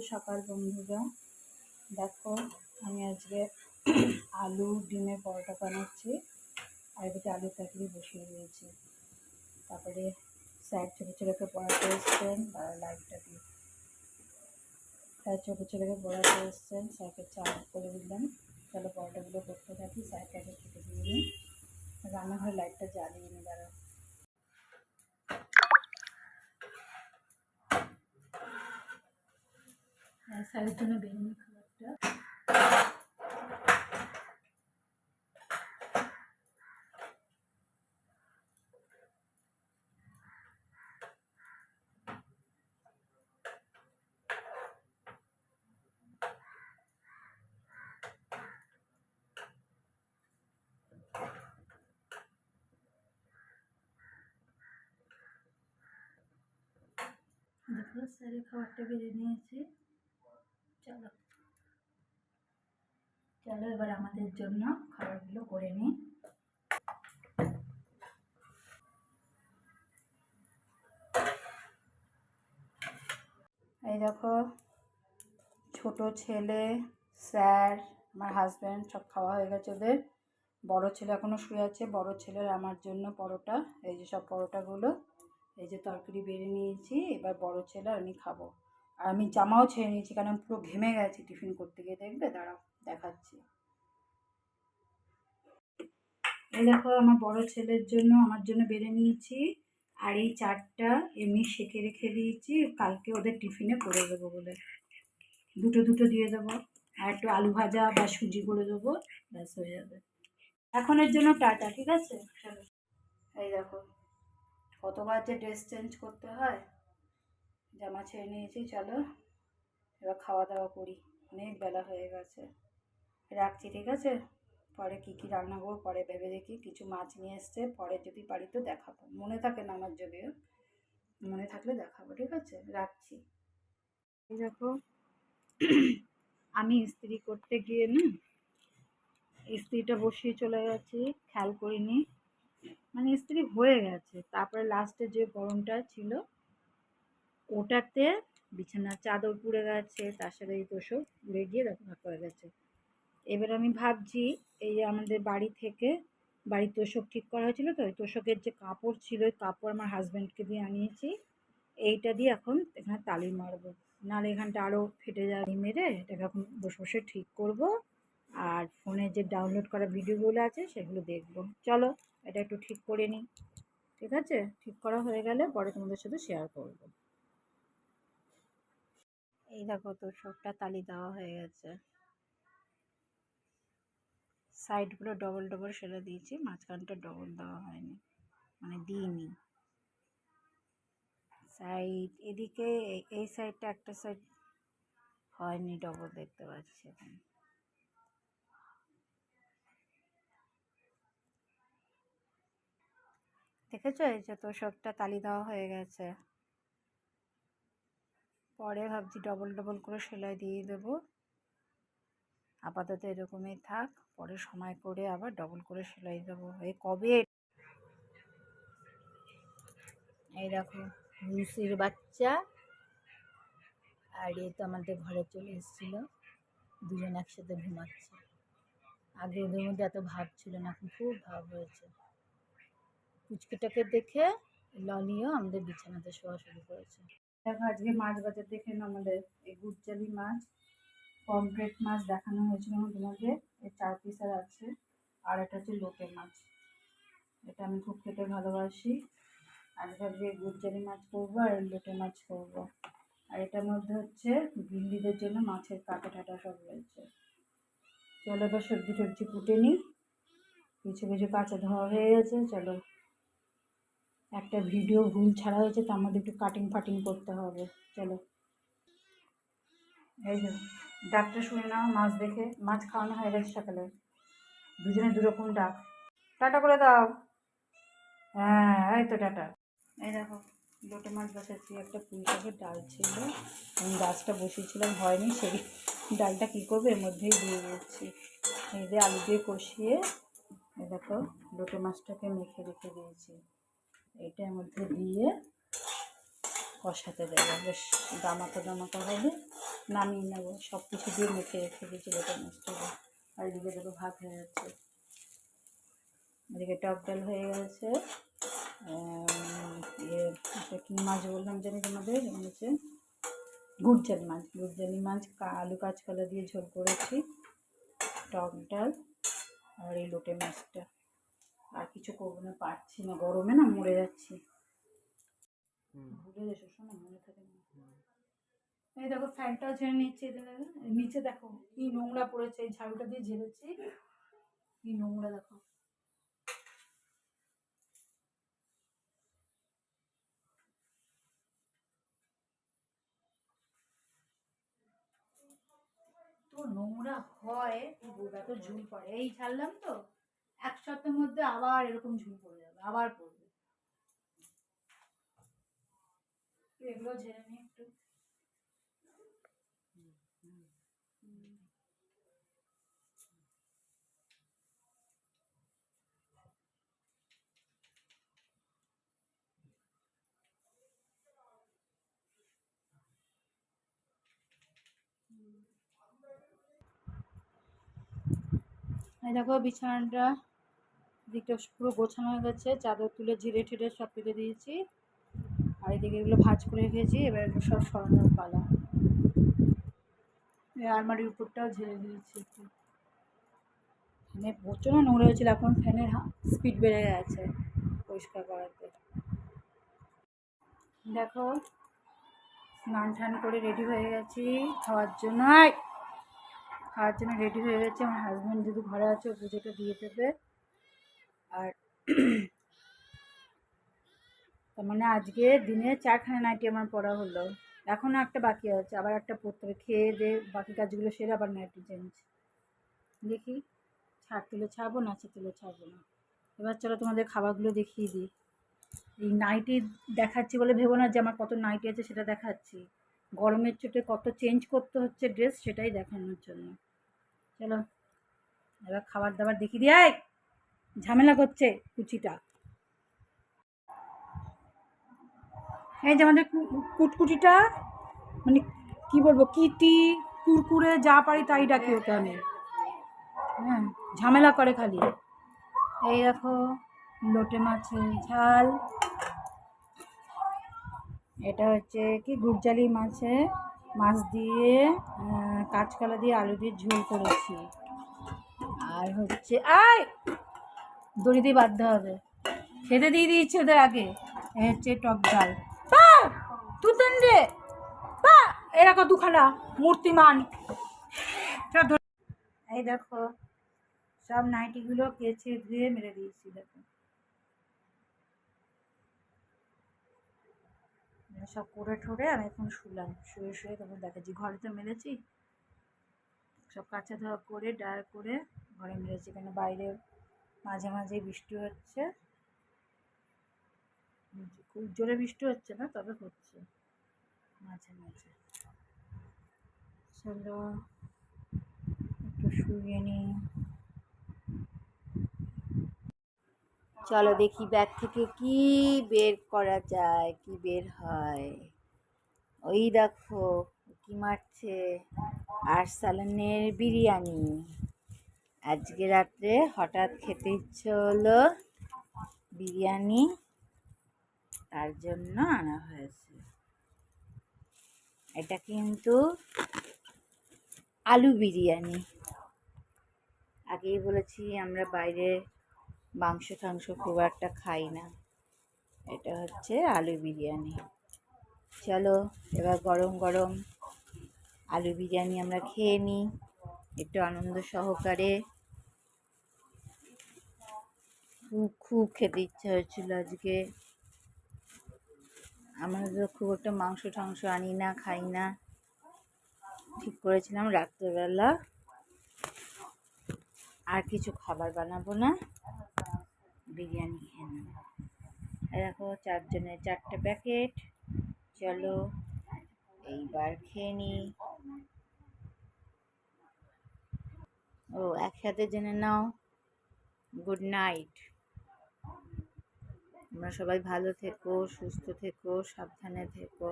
সকাল বন্ধুরা। দেখো, আমি আজকে আলু ডিমের পরোটা বানাচ্ছি। আর এদিকে আলু তরকারি বসিয়ে দিয়েছি। তারপরে স্যার ছোটো ছেলেকে পড়াতে এসছেন তারা লাইটটা দিয়ে। স্যার ছোটো ছেলেকে পড়াতে এসছেন, স্যারকে চা করে দিলাম। চলো পরোটাগুলো করতে থাকি, স্যারকে আগে খেতে দিয়ে নিই রান্নাঘরে লাইটটা জ্বালিয়ে নিই দাঁড়া স্যারের জন্য বেরিয়ে খাবারটা দেখো স্যারের খাবারটা বেরিয়ে নিয়েছি। চলো। চলো এবার আমাদের জন্য খাবারগুলো করে নিই। এই দেখো, ছোট ছেলে, স্যার, আমার হাজব্যান্ড সব খাওয়া হয়ে গেছে ওদের। বড় ছেলে এখনও শুয়ে আছে, বড় ছেলের আমার জন্য পরোটা। এই যে সব পরোটাগুলো, এই যে তরকারি বেড়ে নিয়েছি, এবার বড় ছেলে আমি খাব। আর আমি জামাও ছেড়ে নিয়েছি, কারণ আমি পুরো ঘেমে গেছি টিফিন করতে গিয়ে। দেখবে? দাঁড়াও, দেখাচ্ছি। এই দেখো, আমার বড় ছেলের জন্য আমার জন্য বেড়ে নিয়েছি, আর এই চারটা এমনি সেঁকে রেখে দিয়েছি, কালকে ওদের টিফিনে করে দেবো বলে। দুটো দুটো দিয়ে দেবো, আর একটু আলু ভাজা বা সুজি করে দেবো, ব্যাস, হয়ে যাবে। এখনের জন্য টাটা, ঠিক আছে? এই দেখো, কতবার যে ড্রেস চেঞ্জ করতে হয়। জামা ছেড়ে নিয়েছি, চলো। এবার খাওয়া দাওয়া করি। অনেক বেলা হয়ে গেছে। রাখছি, ঠিক আছে? পরে কী কী রান্না করব, পরে ভেবে দেখি। কিছু মাছ নিয়ে এসছে, পরে যদি পারি তো দেখাবো। মনে থাকে না আমার যদিও। মনে থাকলে দেখাবো, ঠিক আছে? রাখছি। দেখো, আমি ইস্ত্রি করতে গিয়ে না, ইস্ত্রিটা বসিয়ে চলে গেছি, খেয়াল করিনি। মানে ইস্ত্রি হয়ে গেছে। তারপরে লাস্টে যে গরমটা ছিল ওটাতে বিছানার চাদর পুড়ে গেছে, তার সাথে এই তোষক পুড়ে গিয়ে রকম করে গেছে। এবার আমি ভাবছি, এই যে আমাদের বাড়ি থেকে, বাড়ির তোষক ঠিক করা হয়েছিল তো, ওই তোষকের যে কাপড় ছিল, ওই কাপড় আমার হাজব্যান্ডকে দিয়ে আনিয়েছি। এইটা দিয়ে এখন এখানে তালি মারবো। নাহলে এখানটা আরও ফেটে যাবে মেরে এটাকে এখন বসে বসে ঠিক করব। আর ফোনে যে ডাউনলোড করা ভিডিওগুলো আছে, সেগুলো দেখব। চলো, এটা একটু ঠিক করে নিই। ঠিক আছে? ঠিক করা হয়ে গেলে পরে তোমাদের সাথে শেয়ার করব। এই দেখো তো সবটা তালি দেওয়া হয়ে গেছে। সাইডগুলো ডবল ডবল সেলে দিয়েছি, মাঝখানটা ডবল দেওয়া হয়নি মানে দিইনি। সাইড এদিকে এই সাইডটা একটা সাইড হয়নি ডবল দেখতে পাচ্ছি দেখেছ এই যে তোষকটা তালি দেওয়া হয়ে গেছে। পরে ভাবছি ডবল ডবল করে সেলাই দিয়ে দেবো। আপাতত এরকমই থাক, পরে সময় করে আবার ডবল করে সেলাই দেবো। এই কবে? এই দেখো লুসির বাচ্চা। আর এ তো আমাদের ঘরে চলে এসেছিল, দুজন একসাথে ঘুমাচ্ছে। আগে ওদের মধ্যে এত ভাব ছিল না, এখন খুব ভাব হয়েছে। পুচকিটাকে দেখে ললিও আমাদের বিছানাতে শোয়া শুরু করেছে। দেখো, আজকে মাছ বাজার দেখে আমাদের। এই গুড়চালি মাছ, পমফ্রেট মাছ দেখানো হয়েছিল তোমাদের এই চার পিসার আছে। আর এটা হচ্ছে লোটে মাছ। এটা আমি খুব খেতে ভালোবাসি। আজকে আজকে গুড়চালি মাছ করব আর লোটে মাছ করব। আর এটার মধ্যে হচ্ছে বিল্লিদের জন্য মাছের কাটা টাটা সব রয়েছে। চলো এবার সবজি টবজি কুটে নিই। কিছু কিছু কাঁচা ধোয়া হয়ে গেছে, চলো। একটা ভিডিও ভুল ছাড়া হয়েছে, তার মধ্যে একটু কাটিং ফাটিং করতে হবে। চলো। এই যে, ডাকটা শুনে নাও, মাছ দেখে। মাছ খাওয়ানো হয়ে গেছে সকালে। দুজনে দুরকম ডাক। টাটা করে দাও। হ্যাঁ এই তো টাটা। এই দেখো, লোটে মাছ বসাচ্ছি। একটা পুঁই শাকের ডাল ছিল। আমি গাছটা বসিয়েছিলাম, হয়নি। সেই ডালটা কী করবে? এর মধ্যেই দিয়ে দিচ্ছি। এই যে আলু দিয়ে কষিয়ে দেখো, লোটে মাছটাকে মেখে রেখে দিয়েছি। এইটার মধ্যে দিয়ে কষাতে দেবো। বেশ দামাকা দামাকা হবে। নামিয়ে নেব। সব কিছু দিয়ে মেখে রেখে দিয়েছি লোকের মাছটা আর এদিকে দেখো ভাত হয়ে যাচ্ছে। এদিকে টক ডাল হয়ে গেছে। ইয়ে কী মাছ বললাম জানি তোমাদের? হচ্ছে গুড়জালি মাছ। গুড়জালি মাছ আলু কাঁচকলা দিয়ে ঝোল করেছি। টক ডাল আর এই লোটে মাছটা। আর কিছু করব না পারছি না গরমে না মরে যাচ্ছি। ভুলে গেছো শোনো মনে থাকে না। এই দেখো ফ্যানটাও ঝেড়ে নিচ্ছে নিচে দেখো কি নোংরা পড়েছে এই ঝাড়ুটা দিয়ে ঝেড়েছি কি নোংরা দেখো। তো নোংরা হয় গোটা তো ঝুল পড়ে এই ছাড়লাম তো। এক সপ্তাহের মধ্যে আবার এরকম ঝুল পড়ে যাবে আবার পড়বে। এগুলো ঝেড়ে নিই একটু এই দেখো বিছানাটা দিকটা পুরো গোছানো হয়ে গেছে, চাদর তুলে ঝিরে ঠিরে সব পেতে দিয়েছি। আর এদিকে এগুলো ভাঁজ করে রেখেছি, এবার এগুলো সব সরানোর পালা। আলমারির উপরটাও ঝেড়ে দিয়েছি ফ্যানে প্রচণ্ড নোংরা হয়েছিল, এখন ফ্যানের স্পিড বেড়ে গেছে পরিষ্কার করাতে। দেখো স্নান টান করে রেডি হয়ে গেছি, খাওয়ার জন্য! খাওয়ার জন্য রেডি হয়ে গেছে। আমার হাজব্যান্ড যদি ঘরে আছে, ও পুজোটা দিয়ে দেবে। আর তার মানে আজকে দিনে চারখানা নাইটি আমার পড়া হলো। এখনও একটা বাকি আছে, আবার একটা পড়তে খেয়ে দিয়ে বাকি কাজগুলো সেরে আবার নাইটি চেঞ্জ দেখি ছাড় তুলে ছাড়বো না তুলে ছাড়বো না। এবার চলো তোমাদের খাবারগুলো দেখিয়ে দিই। এই নাইটি দেখাচ্ছি বলে ভেবো না যে আমার কত নাইটি আছে সেটা দেখাচ্ছি। গরমের চোটে কত চেঞ্জ করতে হচ্ছে ড্রেস সেটাই দেখানোর জন্য। চলো, এবার খাবার দাবার দেখিয়ে দিই আয়। ঝামেলা করছে কুচিটা। এই যে আমাদের কুটকুটিটা মানে কি বলব, কিটি, কুরকুরে, যা পারি তাই ডাকি ওকে আমি। হ্যাঁ ঝামেলা করে খালি। এই দেখো, লোটে মাছের ঝাল। এটা হচ্ছে কি, গুড়জালি মাছে মাছ দিয়ে কাঁচকলা দিয়ে আলু দিয়ে ঝোল করেছি। আর হচ্ছে, আয়! দড়ি দিয়ে বাঁধতে হবে। খেতে দিয়ে দিয়েছি ওদের আগে। হচ্ছে টক ডাল। দেন রে! পা! এরকম দুখানা, মূর্তিমান। এই দেখো, সব নাইটিগুলো কেচে ধুয়ে মেরে দিয়েছি, দেখো। সব করে ঠোরে আমি এখন শুলাম। শুয়ে শুয়ে তারপর দেখাচ্ছি, ঘরে তো মেরেছি সব কাঁচা ধোয়া করে ডার করে ঘরে মেরেছি কেন বাইরে মাঝে মাঝে বৃষ্টি হচ্ছে। খুব জোরে বৃষ্টি হচ্ছে না, তবে হচ্ছে মাঝে মাঝে। চলো, একটু শুয়ে নিই। চলো দেখি ব্যাগ থেকে কি বের করা যায়, কি বের হয়। ওই দেখো, কি মারছে? আরসালানের বিরিয়ানি। আজকে রাত্রে হঠাৎ খেতে ইচ্ছে হলো বিরিয়ানি, তার জন্য আনা হয়েছে। এটা কিন্তু আলু বিরিয়ানি। আগেই বলেছি, আমরা বাইরে মাংস টাংস খুব একটা খাই না। এটা হচ্ছে আলু বিরিয়ানি। চলো, এবার গরম গরম আলু বিরিয়ানি আমরা খেয়ে নিই, একটু আনন্দ সহকারে। খুব খুব খেতে ইচ্ছা হয়েছিল আজকে। আমরা তো খুব একটা মাংস টাংস আনি না, খাই না। ঠিক করেছিলাম রাত্রেবেলা। আর কিছু খাবার বানাবো না। বিরিয়ানি খেয়ে নেব। এই দেখো চারজনের চারটে প্যাকেট। চলো এইবার খেয়ে নিই ও, একসাথে জেনে নাও। Good night. তোমরা সবাই ভালো থেকো, সুস্থ থেকো, সাবধানে থেকো।